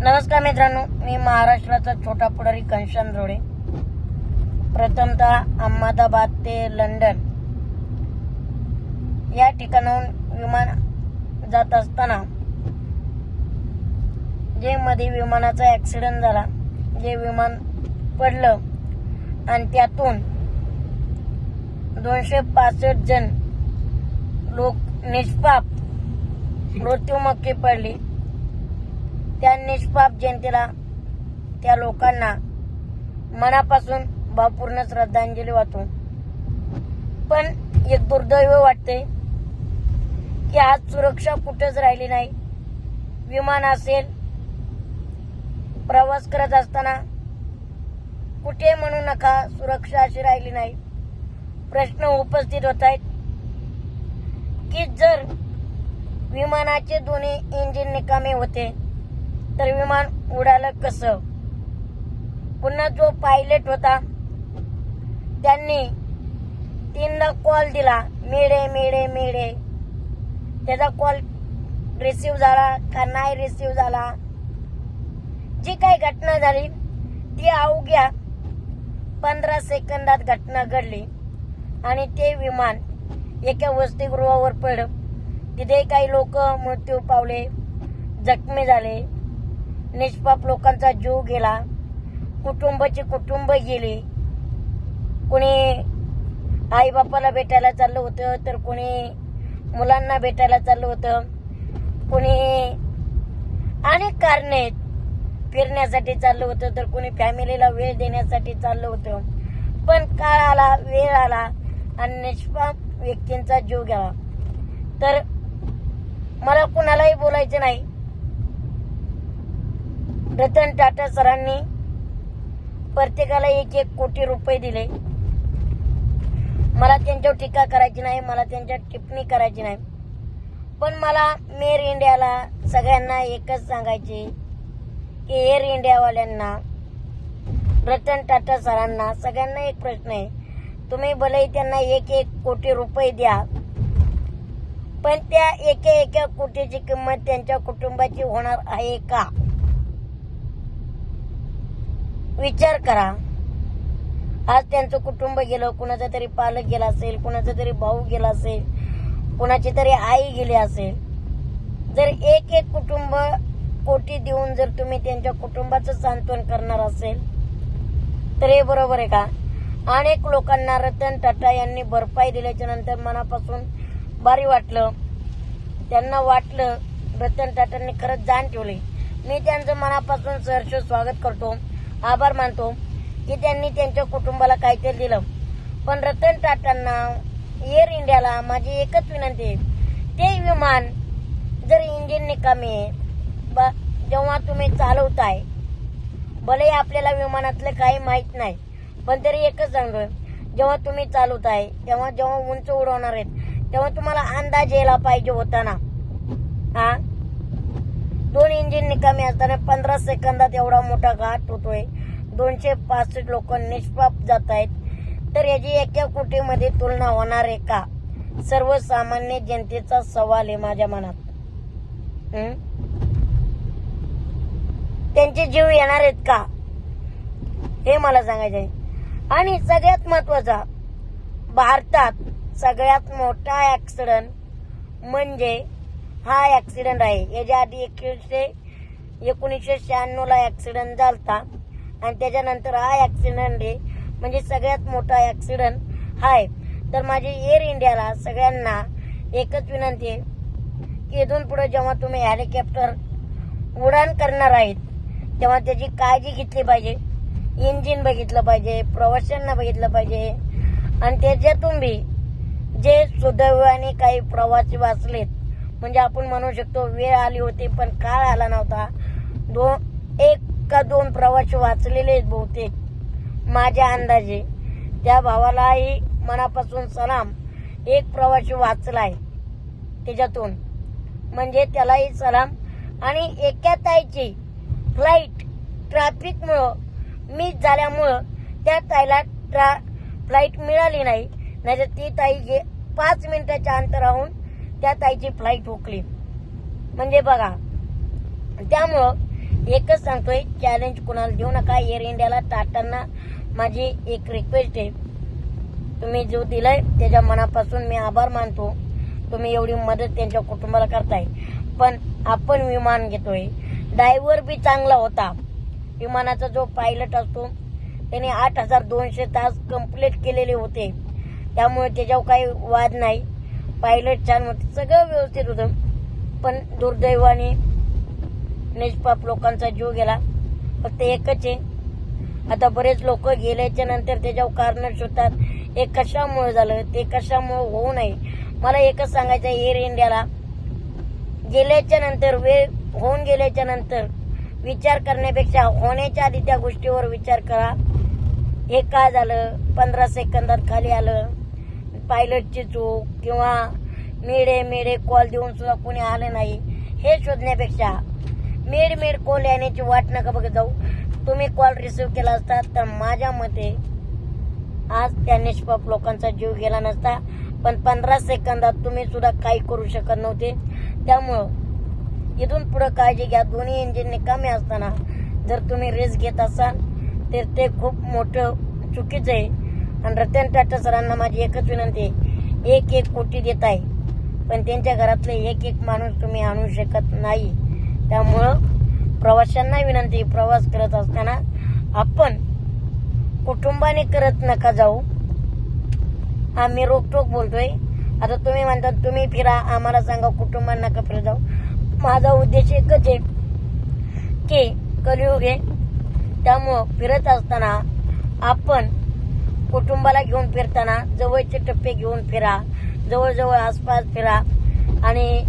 नमस्कार मित्रांनो मी महाराष्ट्राचा छोटा पुढारी घनश्याम जोडे. प्रथमतः अहमदाबाद ते लंडन या ठिकाणाहून विमान जात असताना जे मध्ये विमानाचा ऍक्सिडेंट झाला जे विमान पडलं आणि त्यातून दोनशे पासष्ट जण लोक निष्पाप मृत्युमुखी पडली. त्या निष्पाप जनतेला त्या लोकांना मनापासून भावपूर्ण श्रद्धांजली वाहतो पण एक दुर्दैव वाटते की आज सुरक्षा कुठेच राहिली नाही. विमान असेल प्रवास करत असताना कुठे म्हणू नका सुरक्षा अशी राहिली नाही. प्रश्न उपस्थित होत आहेत की जर विमानाचे दोन्ही इंजिन निकामे होते तर विमान उडालं कसं? पुन्हा जो पायलट होता त्यांनी तीनदा कॉल दिला मेडे मेडे मेडे त्याचा कॉल रिसिव्ह झाला का नाही रिसिव्ह झाला? जी काही घटना झाली ती अवघ्या पंधरा सेकंदात घटना घडली आणि ते विमान एका वसतिगृहावर पडलं. तिथे काही लोक मृत्यू पावले जखमी झाले. निष्पाप लोकांचा जीव गेला. कुटुंबाची कुटुंब गेली. कोणी आईबापाला भेटायला चाललं होतं तर कोणी मुलांना भेटायला चाललं होतं. कोणी अनेक कारणे आहेत फिरण्यासाठी चाललं होतं तर कोणी फॅमिलीला वेळ देण्यासाठी चाललं होतं. पण काळ आला वेळ आला आणि निष्पाप व्यक्तींचा जीव गेला. तर मला कुणालाही बोलायचं नाही. रतन टाटा सरांनी प्रत्येकाला एक एक कोटी रुपये दिले. मला त्यांच्यावर टीका करायची नाही मला त्यांच्यावर टिप्पणी करायची नाही. पण मला मेअर इंडियाला सगळ्यांना एकच सांगायचे की एअर इंडियावाल्यांना रतन टाटा सरांना सगळ्यांना एक प्रश्न आहे. तुम्ही भले त्यांना एक एक कोटी रुपये द्या पण त्या एका एका कोटीची किंमत त्यांच्या कुटुंबाची होणार आहे का? विचार करा. आज त्यांचं कुटुंब गेलं कुणाचा तरी पालक गेला असेल कुणाचा तरी भाऊ गेला असेल कुणाची तरी आई गेली असेल. जर एक एक कुटुंब कोटी देऊन जर तुम्ही त्यांच्या कुटुंबाचं सांत्वन करणार असेल तर हे बरोबर आहे का? अनेक लोकांना रतन टाटा यांनी भरपाई दिल्याच्या नंतर मनापासून भारी वाटलं. त्यांना वाटलं रतन टाटांनी खरंच जाण ठेवली. मी त्यांचं मनापासून सहर्ष स्वागत करतो. आभार मानतो की त्यांनी त्यांच्या कुटुंबाला काहीतरी दिलं. पण रतन टाटांना एअर इंडियाला माझी एकच विनंती आहे. ते विमान जर इंजिन निकामी आहे जेव्हा तुम्ही चालवताय भले आपल्याला विमानातलं काही माहीत नाही पण तरी एकच सांगतोय जेव्हा तुम्ही चालवताय तेव्हा जेव्हा उंच उडवणार आहेत तेव्हा तुम्हाला अंदाज यायला पाहिजे होता ना? हा? इंजिन निकामी असताना पंधरा सेकंदात एवढा मोठा घाट होतोय. दोनशे पासष्ट लोक निष्पाप जात आहेत. तर याची एका कोटीमध्ये तुलना होणार आहे का? सर्वसामान्य जनतेचा सवाल आहे माझ्या मनात. त्यांचे जीव येणार आहेत का? हे मला सांगायचं आहे आणि सगळ्यात महत्त्वाचा भारतात सगळ्यात मोठा ऍक्सिडेंट म्हणजे हा ऍक्सिडेंट आहे. याच्या आधी एकवीसशे एकोणीसशे शहाण्णव ला ऍक्सिडेंट झालता. आणि त्याच्यानंतर हा ऍक्सिडेंट आहे. म्हणजे सगळ्यात मोठा ऍक्सिडेंट हा आहे तर माझी एअर इंडियाला सगळ्यांना एकच विनंती आहे की इथून पुढे जेव्हा तुम्ही हेलिकॉप्टर उडान करणार आहेत तेव्हा त्याची काळजी घेतली पाहिजे. इंजिन बघितलं पाहिजे प्रवाशांना बघितलं पाहिजे. आणि त्याच्यातून बी जे सुदैवाने काही प्रवासी वाचलेत म्हणजे आपण म्हणू शकतो वेळ आली होती पण काळ आला नव्हता. दोन एक का दोन प्रवासी वाचलेले आहेत बहुतेक माझ्या अंदाजे. त्या भावालाही मनापासून सलाम. एक प्रवासी वाचलाय त्याच्यातून. म्हणजे त्यालाही सलाम. आणि एका ताईची फ्लाईट ट्रॅफिकमुळं मिस झाल्यामुळं त्या ताईला ट्रा फ्लाईट मिळाली नाही. नाहीतर ती ताई जे पाच मिनिटाच्या अंतराहून त्या ताईची फ्लाईट हुकली. म्हणजे बघा त्यामुळं एकच सांगतोय चॅलेंज कुणाला देऊ नका. एअर इंडियाला टाटांना माझी एक रिक्वेस्ट आहे. तुम्ही जो दिलाय त्याच्या मनापासून मी आभार मानतो. तुम्ही एवढी मदत त्यांच्या कुटुंबाला करताय. पण आपण विमान घेतोय. ड्रायव्हर बी चांगला होता. विमानाचा जो पायलट असतो त्याने आठ हजार दोनशे तास कंप्लीट केलेले होते. त्यामुळे त्याच्यावर काही वाद नाही. पायलट छान होते. सगळं व्यवस्थित होतं. पण दुर्दैवाने निष्पाप लोकांचा जीव गेला. फक्त एकच आहे. आता बरेच लोक गेल्याच्यानंतर त्याच्यावर कारण शोधतात. हे कशामुळे झालं? ते कशामुळे होऊ नये? मला एकच सांगायचं आहे एअर इंडियाला गेल्याच्यानंतर वेळ होऊन गेल्याच्यानंतर विचार करण्यापेक्षा होण्याच्या आधी त्या गोष्टीवर विचार करा. हे काय झालं? पंधरा सेकंदात खाली आलं. पायलटची चूक किंवा मेडे मेडे कॉल देऊन सुद्धा कोणी आलं नाही हे शोधण्यापेक्षा मेड मेड कॉल येण्याची वाट नका बघत जाऊ. तुम्ही कॉल रिसिव्ह केला असता तर माझ्या मते आज त्या निष्पाप लोकांचा जीव गेला नसता पण पंधरा सेकंदात तुम्ही सुद्धा काही करू शकत नव्हते. त्यामुळं इथून पुढे काळजी घ्या. दोन्ही इंजिन निकामी असताना जर तुम्ही रेस घेत असाल तर ते खूप मोठं चुकीचं आहे. आणि रतन टाटा सरांना माझी एकच विनंती आहे एक एक कोटी देत आहे. पण त्यांच्या घरातले एक एक माणूस तुम्ही आणू शकत नाही. त्यामुळं प्रवाशांना विनंती प्रवास करत असताना आपण कुटुंबाने करत नका जाऊ. आम्ही रोकटोक बोलतोय. आता तुम्ही म्हणतात तुम्ही फिरा आम्हाला सांगा कुटुंबांना नका फिरत जाऊ. माझा उद्देश एकच आहे की कलियुग आहे. त्यामुळं फिरत असताना आपण कुटुंबाला घेऊन फिरताना जवळचे टप्पे घेऊन फिरा जवळजवळ आसपास फिरा आणि